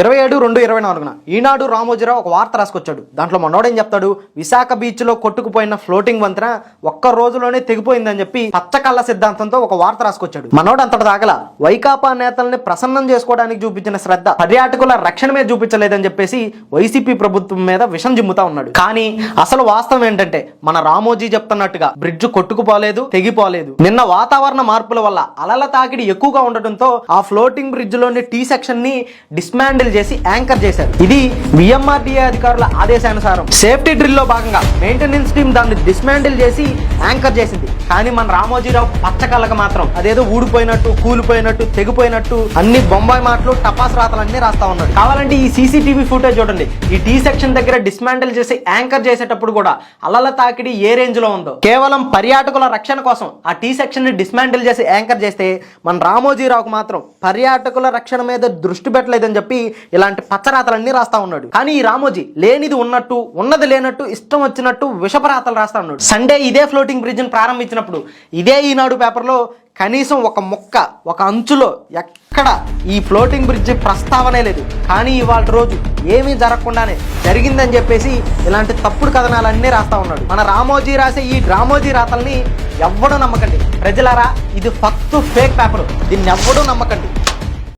ఇరవై ఏడు రెండు ఇరవై నాలుగున ఈనాడు రామోజీరావు ఒక వార్త రాసుకొచ్చాడు. దాంట్లో మనోడేం చెప్తాడు? విశాఖ బీచ్లో కొట్టుకుపోయిన ఫ్లోటింగ్ వంతెన ఒక్క రోజులోనే తెగిపోయిందని చెప్పి పచ్చకళ్ళ సిద్ధాంతంతో ఒక వార్త రాసుకొచ్చాడు. మనోడు అంతటి దాగల వైకాపా నేతల్ని ప్రసన్నం చేసుకోవడానికి చూపించిన శ్రద్ధ పర్యాటకుల రక్షణ మీద చూపించలేదని చెప్పేసి వైసీపీ ప్రభుత్వం మీద విషం జిమ్ముతా ఉన్నాడు. కానీ అసలు వాస్తవం ఏంటంటే మన రామోజీ చెప్తున్నట్టుగా బ్రిడ్జ్ కొట్టుకుపోలేదు తెగిపోలేదు. నిన్న వాతావరణ మార్పుల వల్ల అలల తాకిడి ఎక్కువగా ఉండటంతో ఆ ఫ్లోటింగ్ బ్రిడ్జ్లోని టీ సెక్షన్ని డిస్మాండిల్ చేసి యాంకర్ చేశారు. ఇది విఎంఆర్డీఏ అధికారుల ఆదేశానుసారం. సేఫ్టీ డ్రిల్లో భాగంగా మెయింటెనెన్స్ టీం దాన్ని డిస్మాండిల్ చేసి యాంకర్ చేసింది. కానీ మన రామోజీరావు పచ్చకళ్ళకి మాత్రం అదేదో ఊడిపోయినట్టు కూలిపోయినట్టు తెగిపోయినట్టు అన్ని బొంబాయి మాటలు టపాస్ రాతలు రాస్తా ఉన్నాడు. కావాలంటే ఈ సీసీటీవీ ఫుటేజ్ చూడండి. ఈ టీ సెక్షన్ దగ్గర డిస్మాండిల్ చేసి యాంకర్ చేసేటప్పుడు కూడా అలల తాకిడి ఏ రేంజ్లో ఉందో. కేవలం పర్యాటకుల రక్షణ కోసం ఆ టీ సెక్షన్ని డిస్మాండిల్ చేసి యాంకర్ చేస్తే మన రామోజీరావుకు మాత్రం పర్యాటకుల రక్షణ మీద దృష్టి పెట్టలేదని చెప్పి ఇలాంటి పచ్చరాతలన్నీ రాస్తా ఉన్నాడు. కానీ ఈ రామోజీ లేనిది ఉన్నట్టు ఉన్నది లేనట్టు ఇష్టం వచ్చినట్టు విషపరాతలు రాస్తా ఉన్నాడు. సండే ఇదే ఫ్లోటింగ్ ఫ్లోటింగ్ బ్రిడ్జ్ని ప్రారంభించినప్పుడు ఇదే ఈనాడు పేపర్లో కనీసం ఒక ముక్క ఒక అంచులో ఎక్కడ ఈ ఫ్లోటింగ్ బ్రిడ్జ్ ప్రస్తావనే లేదు. కానీ ఇవాళ రోజు ఏమీ జరగకుండానే జరిగిందని చెప్పేసి ఇలాంటి తప్పుడు కథనాలన్నీ రాస్తా ఉన్నాడు. మన రామోజీ రాసే ఈ రామోజీ రాతల్ని ఎవ్వడూ నమ్మకండి. ప్రజలారా ఇది ఫస్ట్ ఫేక్ పేపర్ దీన్ని ఎవ్వడూ నమ్మకండి.